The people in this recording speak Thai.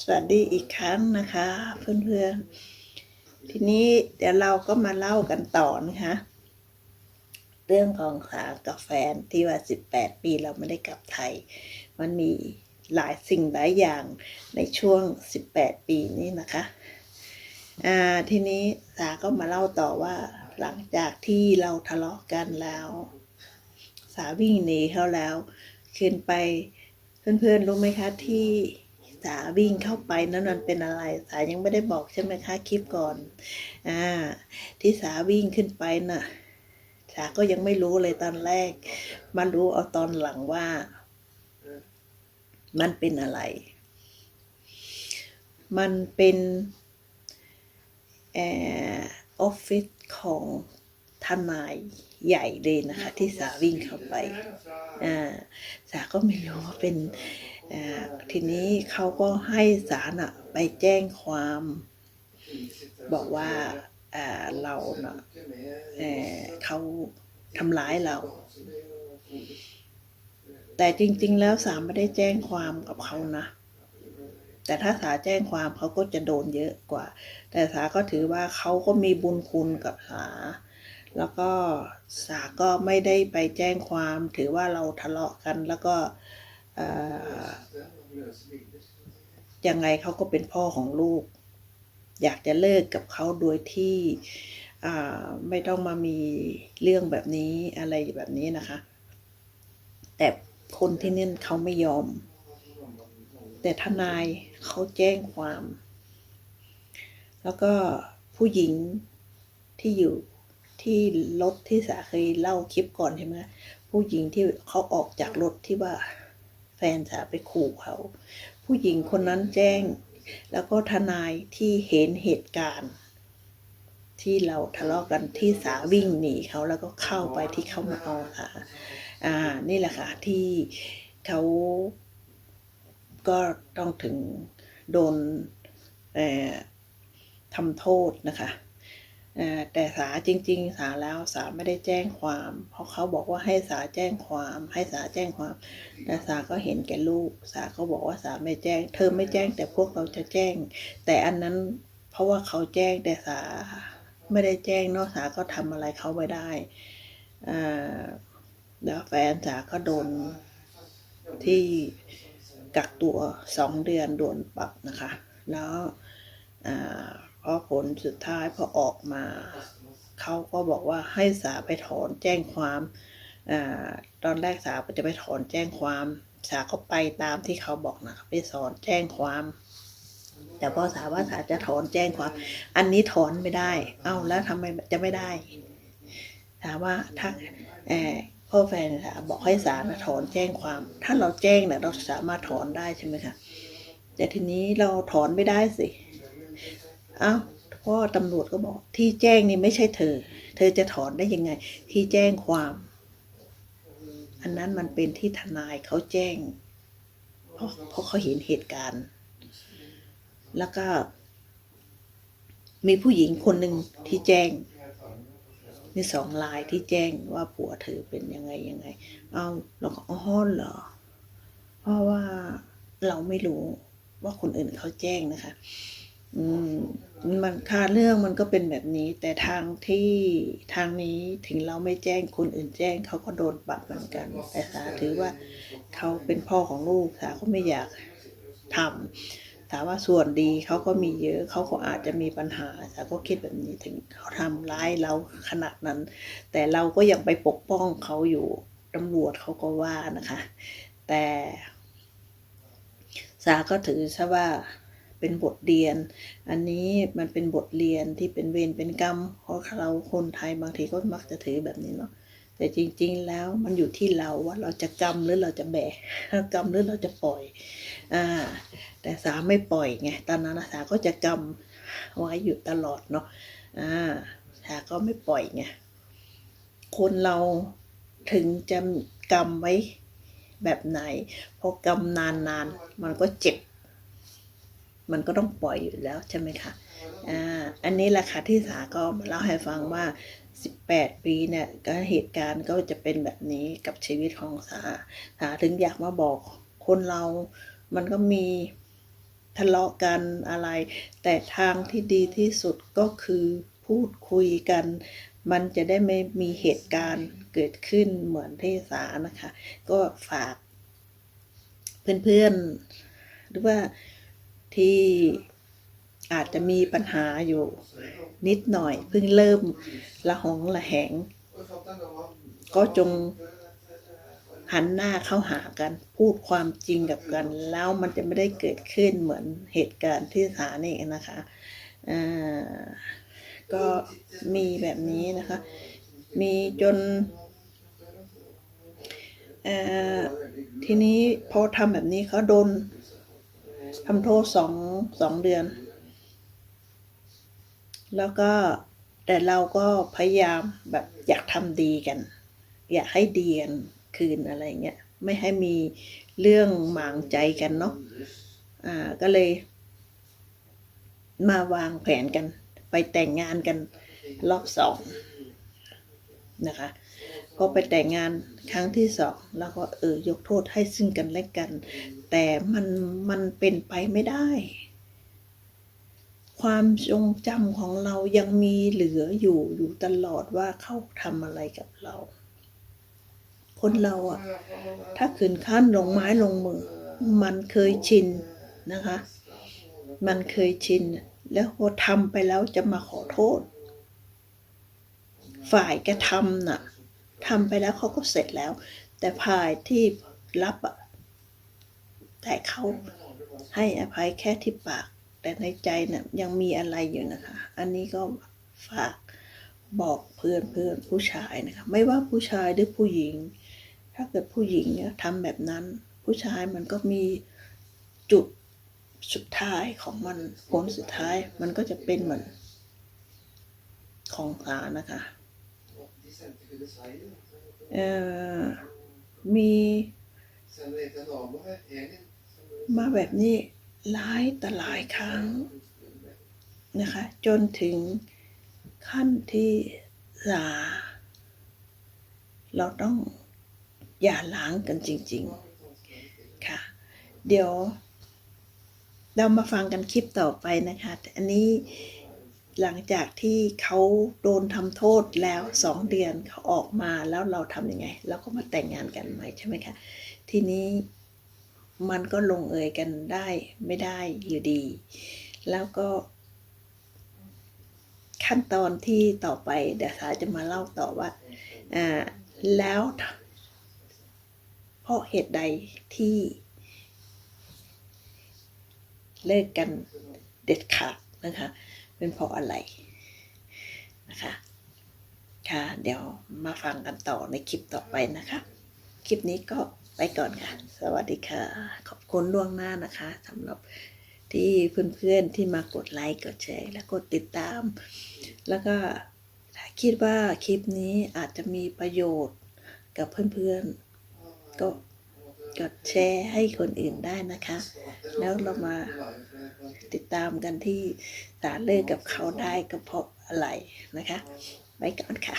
สวัสดีอีกครั้งนะคะ เพื่อนๆ ทีนี้เดี๋ยวเราก็มาเล่ากันต่อนะคะ เรื่องของสากับแฟนที่ว่า 18 ปีเราไม่ได้กลับไทย มันมีหลายสิ่งหลายอย่างในช่วง 18 ปีนี้นะคะอ่าทีนี้สาก็มาเล่าต่อว่าหลังจากที่เราทะเลาะกันแล้ว สาวิ่งหนีเขาแล้ว ขึ้นไปเพื่อนๆรู้ไหมคะที่ สาวิ่งเข้าไปนั้นมันเป็นอะไร สายังไม่ได้บอกใช่ไหมคะคลิปก่อนอ่าที่สาวิ่งขึ้นไปน่ะสาก็ยังไม่รู้เลยตอนแรกมารู้เอาตอนหลังว่า มันเป็นอะไร มันเป็นแอร์ออฟฟิศของทนายใหญ่เลยนะคะ ที่สาวิ่งเข้าไป อ่า สาก็ไม่รู้ว่าเป็น ทีนี้เขาก็ให้สารไปแจ้งความ บอกว่าเราเนาะเอ่อเขาทำร้ายเรา แต่จริง ๆ แล้วสาไม่ได้แจ้งความกับเขานะแต่ถ้าสาแจ้งความเขาก็จะโดนเยอะกว่า แต่สาก็ถือว่าเขาก็มีบุญคุณกับสา แล้วก็สาก็ไม่ได้ไปแจ้งความ ถือว่าเราทะเลาะกันแล้วก็ ยังไงเขาก็เป็นพ่อของลูก อยากจะเลิกกับเขาโดยที่ไม่ต้องมามีเรื่องแบบนี้อะไรแบบนี้นะคะ แต่คนที่นี่เขาไม่ยอม แต่ทนายเขาแจ้งความ แล้วก็ผู้หญิงที่อยู่ที่รถที่สาเคยเล่าคลิปก่อนใช่ไหมผู้หญิงที่เขาออกจากรถที่ว่า นสาไปขู่เขา ผู้หญิงคนนั้นแจ้ง แล้วก็ทนายที่เห็นเหตุการณ์ ที่เราทะเลาะกันที่สาวิ่งหนีเขาแล้วก็เข้าไปที่เขามาเอาสาอ่านี่แหละค่ะที่เขาก็ต้องถึงโดนทำโทษนะคะ แต่สาจริง ๆ สาแล้วสาไม่ได้แจ้งความ เพราะเขาบอกว่าให้สาแจ้งความ ให้สาแจ้งความ แต่สาก็เห็นแก่ลูก สาก็บอกว่าสาไม่แจ้ง เธอไม่แจ้งแต่พวกเราจะแจ้ง แต่อันนั้นเพราะว่าเขาแจ้งแต่สาไม่ได้แจ้งเนอกสาก็ทำอะไรเขาไม่ได้แล้วแฟนสาก็โดนที่กักตัวสองเดือนโดนปรับนะคะ แล้วอ่า พอผลสุดท้ายพอออกมา เขาก็บอกว่าให้สาไปถอนแจ้งความอตอนแรกสาจะไปถอนแจ้งความสาก็ไปตามที่เขาบอกนะไปสอนแจ้งความ แต่พอสาว่าสาจะถอนแจ้งความ อันนี้ถอนไม่ได้ เอ้าแล้วทำไมจะไม่ได้ถามว่าถ้าพ่อแฟนสาบอกให้สานะถอนแจ้งความ ถ้าเราแจ้งเนี่ยเราสามารถถอนได้ใช่ไหมคะแต่ทีนี้เราถอนไม่ได้สิ เอ้าพ่อตำรวจก็บอก ที่แจ้งนี่ไม่ใช่เธอ เธอจะถอนได้ยังไง ที่แจ้งความ อันนั้นมันเป็นที่ทนายเขาแจ้ง เพราะเพราะเขาเห็นเหตุการณ์ แล้วก็ มีผู้หญิงคนหนึ่งที่แจ้ง มีสองลายที่แจ้งว่าผัวเธอเป็นยังไงยังไง เอาเราก็อ๋อเหรอ เพราะว่าเราไม่รู้ว่าคนอื่นเขาแจ้งนะคะ มันค่าเรื่องมันก็เป็นแบบนี้ แต่ทางที่ทางนี้ถึงเราไม่แจ้งคนอื่นแจ้งเขาก็โดนปรับเหมือนกัน แต่สาถือว่าเขาเป็นพ่อของลูกสาก็ไม่อยากทำถามว่าส่วนดีเขาก็มีเยอะเขาก็อาจจะมีปัญหาสาก็คิดแบบนี้ถึงเขาทำร้ายเราขนาดนั้น แต่เราก็ยังไปปกป้องเขาอยู่ตำรวจเขาก็ว่านะคะ แต่สาก็ถือซะว่า เป็นบทเรียน อันนี้มันเป็นบทเรียนที่เป็นเวรเป็นกรรมเพราะเราคนไทยบางทีก็มักจะถือแบบนี้เนาะแต่จริงๆแล้วมันอยู่ที่เราว่าเราจะกรรมหรือเราจะแบกกรรมหรือเราจะปล่อยอ่าแต่สาไม่ปล่อยไงตอนนั้นสาก็จะกรรมไว้อยู่ตลอดเนาะอ่าสาก็ไม่ปล่อยไงคนเราถึงจะกรรมไว้แบบไหน พอกรรมนานๆ มันก็เจ็บ มันก็ต้องปล่อยอยู่แล้วใช่ไหมคะอ่าอันนี้แหละค่ะที่สาก็มาเล่าให้ฟังว่า 18 ปีเนี่ยก็เหตุการณ์ก็จะเป็นแบบนี้กับชีวิตของสาสาถึงอยากมาบอกคนเรา มันก็มีทะเลาะกันอะไร แต่ทางที่ดีที่สุดก็คือพูดคุยกัน มันจะได้ไม่มีเหตุการณ์เกิดขึ้นเหมือนที่สานะคะ ก็ฝาก เพื่อนๆ หรือว่า ที่อาจจะมีปัญหาอยู่นิดหน่อย เพิ่งเริ่มละหองละแหง ก็จงหันหน้าเข้าหากันพูดความจริงกับกัน แล้วมันจะไม่ได้เกิดขึ้นเหมือนเหตุการณ์ที่สานี่นะคะก็มีแบบนี้นะคะ มีจนทีนี้พอทำแบบนี้เขาโดน ทำโทษสองสองเดือน แล้วก็แต่เราก็พยายามแบบอยากทำดีกัน อยากให้ดีกันคืนอะไรเงี้ยไม่ให้มีเรื่องหมางใจกันเนาะอ่าก็เลย มาวางแผนกัน ไปแต่งงานกันรอบสองนะคะ ก็ไปแต่งงานครั้งที่สองแล้วก็เออยกโทษให้ซึ่งกันและกัน แต่มันมันเป็นไปไม่ได้ ความทรงจำของเรายังมีเหลืออยู่อยู่ตลอดว่าเขาทำอะไรกับเรา คนเราอะถ้าขืนขั้นลงไม้ลงมือ มันเคยชินนะคะ มันเคยชิน แล้วพอทำไปแล้วจะมาขอโทษ ฝ่ายกระทำน่ะ ทำไปแล้วเขาก็เสร็จแล้ว แต่ฝ่ายที่รับอะแต่เขาให้อภัยแค่ที่ปาก แต่ในใจเนี่ยยังมีอะไรอยู่นะคะ อันนี้ก็ฝากบอกเพื่อนเพื่อนผู้ชายนะคะ ไม่ว่าผู้ชายหรือผู้หญิง ถ้าเกิดผู้หญิงเนี่ยทำแบบนั้น ผู้ชายมันก็มีจุดสุดท้ายของมันผลสุดท้ายมันก็จะเป็นเหมือนของสานะคะ มีมาแบบนี้หลายแต่หลายครั้งนะคะ จนถึงขั้นที่ลาเราต้องอย่าล้างกันจริง ๆ ค่ะ เดี๋ยว เรามาฟังกันคลิปต่อไปนะคะ อันนี้ หลังจากที่เขาโดนทำโทษแล้วสองเดือนเขาออกมาแล้วเราทำยังไงเราก็มาแต่งงานกันใหม่ใช่ไหมคะ ทีนี้มันก็ลงเอยกันได้ไม่ได้อยู่ดี แล้วก็ ขั้นตอนที่ต่อไปเดี๋ยวสาจะมาเล่าต่อว่าอ่าแล้ว เพราะเหตุใดที่เลิกกันเด็ดขาดนะคะ เป็นเพราะอะไรนะคะ ค่ะ เดี๋ยวมาฟังกันต่อในคลิปต่อไปนะคะ คลิปนี้ก็ไปก่อนค่ะ สวัสดีค่ะ ขอบคุณล่วงหน้านะคะสำหรับที่เพื่อนๆที่มากดไลค์กดแชร์และกดติดตาม แล้วก็ถ้าคิดว่าคลิปนี้อาจจะมีประโยชน์กับเพื่อนๆก็ กดแชร์ให้คนอื่นได้นะคะ แล้วเรามาติดตามกันที่สารเลิกกับเขาได้ก็เพราะอะไรนะคะไปก่อนค่ะ